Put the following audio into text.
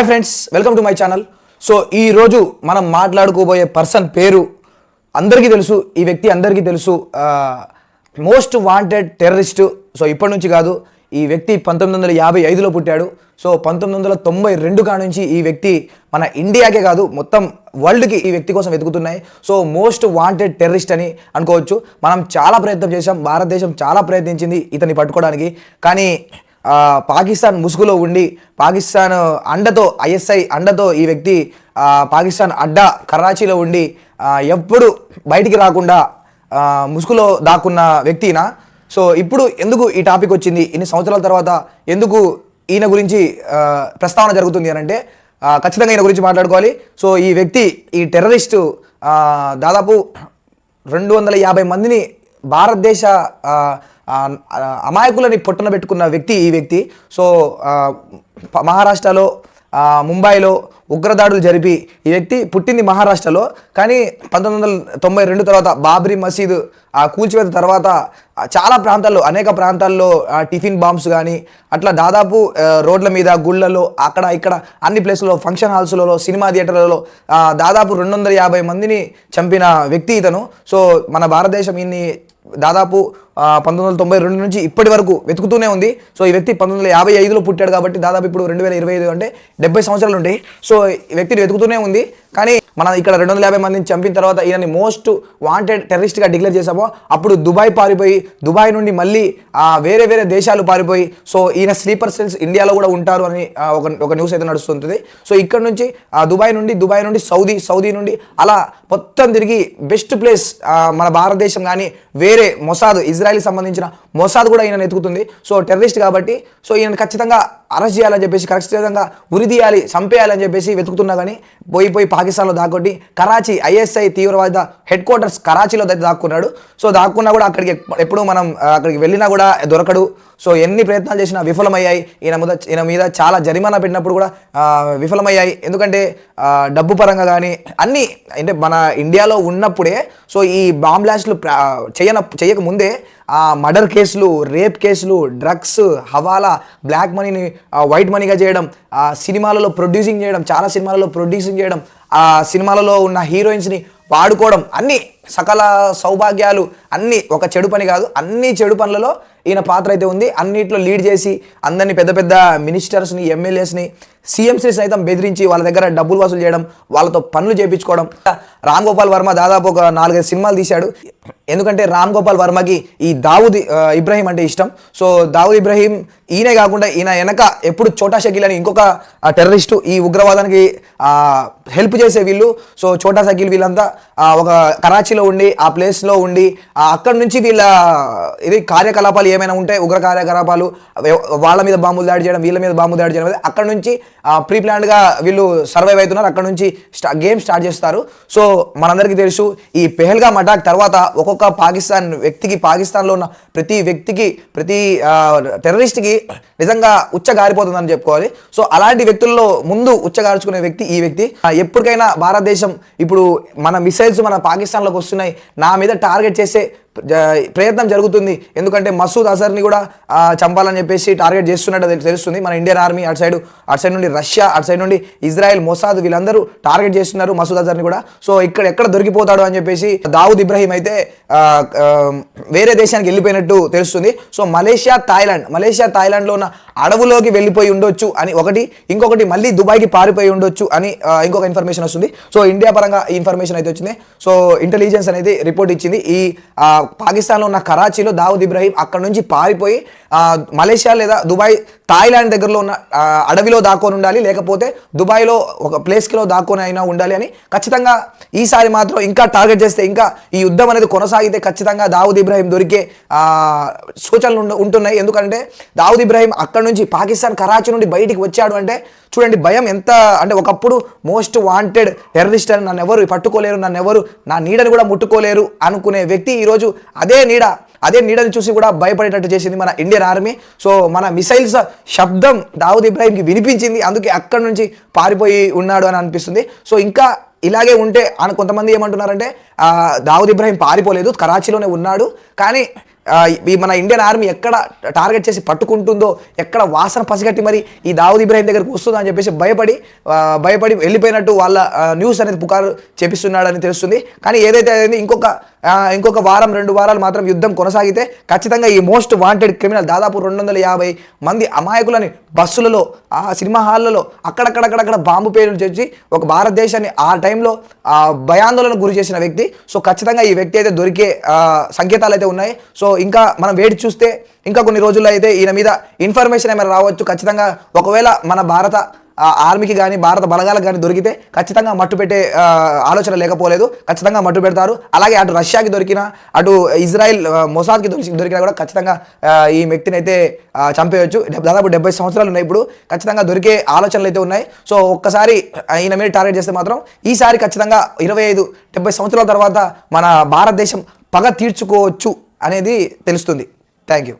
Hi friends welcome to my channel so ఈ రోజు మనం మాట్లాడుకోబోయే పర్సన్ పేరు అందరికీ తెలుసు ఈ వ్యక్తి అందరికీ తెలుసు. మోస్ట్ వాంటెడ్ టెర్రరిస్ట్ సో ఇప్పటి నుంచి కాదు ఈ వ్యక్తి పంతొమ్మిది వందల యాభై ఐదులో పుట్టాడు. సో పంతొమ్మిది వందల తొంభై రెండు కా నుంచి ఈ వ్యక్తి మన ఇండియాకే కాదు మొత్తం వరల్డ్కి ఈ వ్యక్తి కోసం వెతుకుతున్నాయి. సో మోస్ట్ వాంటెడ్ టెర్రరిస్ట్ అని అనుకోవచ్చు. మనం చాలా ప్రయత్నం చేశాం భారతదేశం చాలా ప్రయత్నించింది ఇతన్ని పట్టుకోవడానికి. కానీ పాకిస్తాన్ ముసుగులో ఉండి పాకిస్తాన్ అండతో ఐఎస్ఐ అండతో ఈ వ్యక్తి పాకిస్తాన్ అడ్డా కరాచీలో ఉండి ఎప్పుడు బయటికి రాకుండా ముసుగులో దాక్కున్న వ్యక్తినా? సో ఇప్పుడు ఎందుకు ఈ టాపిక్ వచ్చింది? ఇన్ని సంవత్సరాల తర్వాత ఎందుకు ఈయన గురించి ప్రస్తావన జరుగుతుంది అని అంటే ఖచ్చితంగా ఈయన గురించి మాట్లాడుకోవాలి. సో ఈ వ్యక్తి ఈ టెర్రరిస్టు దాదాపు రెండు వందల యాభై మందిని భారతదేశ అమాయకులని పొట్టన పెట్టుకున్న వ్యక్తి ఈ వ్యక్తి. సో మహారాష్ట్రలో ముంబైలో ఉగ్రదాడులు జరిపి ఈ వ్యక్తి పుట్టింది మహారాష్ట్రలో. కానీ పంతొమ్మిది వందల తొంభై రెండు తర్వాత బాబ్రీ మసీదు ఆ కూల్చివేత తర్వాత చాలా ప్రాంతాల్లో అనేక ప్రాంతాల్లో టిఫిన్ బాంబ్స్ కానీ అట్లా దాదాపు రోడ్ల మీద గుళ్ళలో అక్కడ ఇక్కడ అన్ని ప్లేస్లలో ఫంక్షన్ హాల్స్లలో సినిమా థియేటర్లలో దాదాపు రెండు వందల యాభై మందిని చంపిన వ్యక్తి ఇతను. సో మన భారతదేశం ఇన్ని దాదాపు పంతొమ్మిది వందల తొంభై రెండు నుంచి ఇప్పటి వరకు వెతుకుతూనే ఉంది. సో ఈ వ్యక్తి పంతొమ్మిది వందల యాభై ఐదులో పుట్టాడు కాబట్టి దాదాపు ఇప్పుడు రెండు వేల ఇరవై ఐదు అంటే డెబ్బై సంవత్సరాలు ఉంటాయి. సో ఈ వ్యక్తిని వెతుకుతూనే ఉంది. కానీ మనం ఇక్కడ రెండు వందల యాభై మందిని చంపిన తర్వాత ఈయనని మోస్ట్ వాంటెడ్ టెర్రరిస్ట్గా డిక్లేర్ చేసామో అప్పుడు దుబాయ్ పారిపోయి దుబాయ్ నుండి మళ్ళీ వేరే వేరే దేశాలు పారిపోయి సో ఈయన స్లీపర్ సెల్స్ ఇండియాలో కూడా ఉంటారు అని ఒక ఒక న్యూస్ అయితే నడుస్తుంటుంది. సో ఇక్కడ నుంచి దుబాయ్ నుండి దుబాయ్ నుండి సౌదీ సౌదీ నుండి అలా మొత్తం తిరిగి బెస్ట్ ప్లేస్ మన భారతదేశం కానీ వేరే మొసాద్ ఇజ్రాయెల్కి సంబంధించిన మొసాద్ కూడా ఈయన ఎత్తుకుతుంది. సో టెర్రరిస్ట్ కాబట్టి సో ఈయన ఖచ్చితంగా అరెస్ట్ చేయాలని చెప్పేసి ఖచ్చితంగా ఉరి తీయాలి చంపేయాలని చెప్పేసి వెతుకుతున్నా కానీ పోయి పోయి పాకిస్తాన్లో దాక్కొట్టి కరాచీ ఐఎస్ఐ తీవ్రవాద హెడ్ క్వార్టర్స్ కరాచీలో దాక్కున్నాడు. సో దాక్కున్నా కూడా అక్కడికి ఎప్పుడు మనం అక్కడికి వెళ్ళినా కూడా దొరకడు. సో ఎన్ని ప్రయత్నాలు చేసినా విఫలమయ్యాయి. ఈయన మీద ఈయన మీద చాలా జరిమానా పెట్టినప్పుడు కూడా విఫలమయ్యాయి. ఎందుకంటే డబ్బు పరంగా కానీ అన్నీ అంటే మన ఇండియాలో ఉన్నప్పుడే సో ఈ బాంబ్ బ్లాస్ట్లు చేయన చేయక ముందే మర్డర్ కేసులు రేప్ కేసులు డ్రగ్స్ హవాలా బ్లాక్ మనీని వైట్ మనీగా చేయడం ఆ సినిమాలలో ప్రొడ్యూసింగ్ చేయడం చాలా సినిమాలలో ప్రొడ్యూసింగ్ చేయడం ఆ సినిమాలలో ఉన్న హీరోయిన్స్ని వాడుకోవడం అన్నీ సకల సౌభాగ్యాలు అన్నీ ఒక చెడు పని కాదు అన్ని చెడు పనులలో ఈయన పాత్ర అయితే ఉంది. అన్నిట్లో లీడ్ చేసి అందరినీ పెద్ద పెద్ద మినిస్టర్స్ని ఎమ్మెల్యేస్ని సీఎంసీ సైతం బెదిరించి వాళ్ళ దగ్గర డబ్బులు వసూలు చేయడం వాళ్ళతో పనులు చేయించుకోవడం రామ్ గోపాల్ వర్మ దాదాపు ఒక నాలుగైదు సినిమాలు తీశాడు. ఎందుకంటే రామ్ గోపాల్ వర్మకి ఈ దావుద్ ఇబ్రహీం అంటే ఇష్టం. సో దావుద్ ఇబ్రహీం ఈయనే కాకుండా ఈయన వెనక ఎప్పుడు చోటా షకీల్ అని ఇంకొక టెర్రరిస్టు ఈ ఉగ్రవాదానికి హెల్ప్ చేసే వీళ్ళు. సో చోటా షకీల్ వీళ్ళంతా ఒక కరాచీలో ఉండి ఆ ప్లేస్లో ఉండి అక్కడ అక్కడి నుంచి వీళ్ళ ఇది కార్యకలాపాలు ఏమైనా ఉంటే ఉగ్ర కార్యకలాపాలు వాళ్ళ మీద బాంబులు దాడి చేయడం వీళ్ళ మీద బాంబు దాడి చేయడం అక్కడ నుంచి ప్రీ ప్లాన్డ్గా వీళ్ళు సర్వైవ్ అవుతున్నారు. అక్కడ నుంచి స్టా గేమ్ స్టార్ట్ చేస్తారు. సో మనందరికీ తెలుసు ఈ పెహల్గా అటాక్ తర్వాత ఒక్కొక్క పాకిస్తాన్ వ్యక్తికి పాకిస్తాన్లో ఉన్న ప్రతి వ్యక్తికి ప్రతి టెర్రరిస్ట్కి నిజంగా ఉచ్చగారిపోతుందని చెప్పుకోవాలి. సో అలాంటి వ్యక్తుల్లో ముందు ఉచ్చగార్చుకునే వ్యక్తి ఈ వ్యక్తి. ఎప్పటికైనా భారతదేశం ఇప్పుడు మన మిసైల్స్ మన పాకిస్తాన్లోకి వస్తున్నాయి నా మీద టార్గెట్ చేసే ప్రయత్నం జరుగుతుంది. ఎందుకంటే మసూద్ అజర్ని కూడా చంపాలని చెప్పేసి టార్గెట్ చేస్తున్నట్టు తెలుస్తుంది. మన ఇండియన్ ఆర్మీ అటు సైడ్ అటు సైడ్ నుండి రష్యా అటు సైడ్ నుండి ఇజ్రాయెల్ మొసాద్ వీళ్ళందరూ టార్గెట్ చేస్తున్నారు మసూద్ అజర్ని కూడా. సో ఇక్కడ ఎక్కడ దొరికిపోతాడు అని చెప్పేసి దావుద్ ఇబ్రహీం అయితే వేరే దేశానికి వెళ్ళిపోయినట్టు తెలుస్తుంది. సో మలేషియా థాయిలాండ్ మలేషియా థాయిలాండ్లో ఉన్న అడవులోకి వెళ్ళిపోయి ఉండొచ్చు అని ఒకటి ఇంకొకటి మళ్ళీ దుబాయ్కి పారిపోయి ఉండొచ్చు అని ఇంకొక ఇన్ఫర్మేషన్ వస్తుంది. సో ఇండియా పరంగా ఈ ఇన్ఫర్మేషన్ అయితే వచ్చింది. సో ఇంటెలిజెన్స్ అనేది రిపోర్ట్ ఇచ్చింది. ఈ పాకిస్తాన్లో ఉన్న కరాచీలో దావుద్ ఇబ్రాహీం అక్కడ నుంచి పారిపోయి మలేషియా లేదా దుబాయ్ థాయిలాండ్ దగ్గరలో ఉన్న అడవిలో దాక్కొని ఉండాలి. లేకపోతే దుబాయ్లో ఒక ప్లేస్కిలో దాక్కొని అయినా ఉండాలి అని ఖచ్చితంగా ఈసారి మాత్రం ఇంకా టార్గెట్ చేస్తే ఇంకా ఈ యుద్ధం అనేది కొనసాగితే ఖచ్చితంగా దావుద్ ఇబ్రాహీం దొరికే సూచనలు ఉంటున్నాయి. ఎందుకంటే దావుద్ ఇబ్రాహీం అక్కడ నుంచి పాకిస్తాన్ కరాచీ నుండి బయటికి వచ్చాడు అంటే చూడండి భయం ఎంత అంటే ఒకప్పుడు మోస్ట్ వాంటెడ్ టెర్రరిస్ట్ అని నన్ను ఎవరు పట్టుకోలేరు నన్ను ఎవరు నా నీడని కూడా ముట్టుకోలేరు అనుకునే వ్యక్తి ఈరోజు అదే నీడ అదే నీడని చూసి కూడా భయపడేటట్టు చేసింది మన ఇండియన్ ఆర్మీ. సో మన మిసైల్స్ శబ్దం దావుద్ ఇబ్రాహీంకి వినిపించింది అందుకే అక్కడ నుంచి పారిపోయి ఉన్నాడు అని అనిపిస్తుంది. సో ఇంకా ఇలాగే ఉంటే అని కొంతమంది ఏమంటున్నారంటే దావుద్ ఇబ్రాహిం పారిపోలేదు కరాచీలోనే ఉన్నాడు. కానీ ఈ మన ఇండియన్ ఆర్మీ ఎక్కడ టార్గెట్ చేసి పట్టుకుంటుందో ఎక్కడ వాసన పసిగట్టి మరి ఈ దావుద్ ఇబ్రాహిం దగ్గరకు వస్తుందో అని చెప్పేసి భయపడి భయపడి వెళ్ళిపోయినట్టు వాళ్ళ న్యూస్ అనేది పుకారు చేపిస్తున్నాడని తెలుస్తుంది. కానీ ఏదైతే అయింది ఇంకొక ఇంకొక వారం రెండు వారాలు మాత్రం యుద్ధం కొనసాగితే ఖచ్చితంగా ఈ మోస్ట్ వాంటెడ్ క్రిమినల్ దాదాపు రెండు వందల యాభై మంది అమాయకులని బస్సులలో ఆ సినిమా హాల్లలో అక్కడక్కడక్కడక్కడ బాంబు పేర్లు చేసి ఒక భారతదేశాన్ని ఆ టైంలో ఆ భయాందోళనకు గురి చేసిన వ్యక్తి. సో ఖచ్చితంగా ఈ వ్యక్తి అయితే దొరికే సంకేతాలు అయితే ఉన్నాయి. సో ఇంకా మనం వేడి చూస్తే ఇంకా కొన్ని రోజుల్లో అయితే ఈయన మీద ఇన్ఫర్మేషన్ ఏమైనా రావచ్చు. ఖచ్చితంగా ఒకవేళ మన భారత ఆర్మీకి కానీ భారత బలగాలకు కానీ దొరికితే ఖచ్చితంగా మట్టు పెట్టే ఆలోచన లేకపోలేదు. ఖచ్చితంగా మట్టు పెడతారు. అలాగే అటు రష్యాకి దొరికిన అటు ఇజ్రాయెల్ మొసాద్కి దొరికి దొరికినా కూడా ఖచ్చితంగా ఈ వ్యక్తిని అయితే చంపేయచ్చు. దాదాపు డెబ్బై సంవత్సరాలు ఉన్నాయి ఇప్పుడు. ఖచ్చితంగా దొరికే ఆలోచనలు అయితే ఉన్నాయి. సో ఒక్కసారి ఈయన మీద టార్గెట్ చేస్తే మాత్రం ఈసారి ఖచ్చితంగా ఇరవై ఐదు డెబ్బై సంవత్సరాల తర్వాత మన భారతదేశం పగ తీర్చుకోవచ్చు. అనేది తెలుస్తుంది. Thank you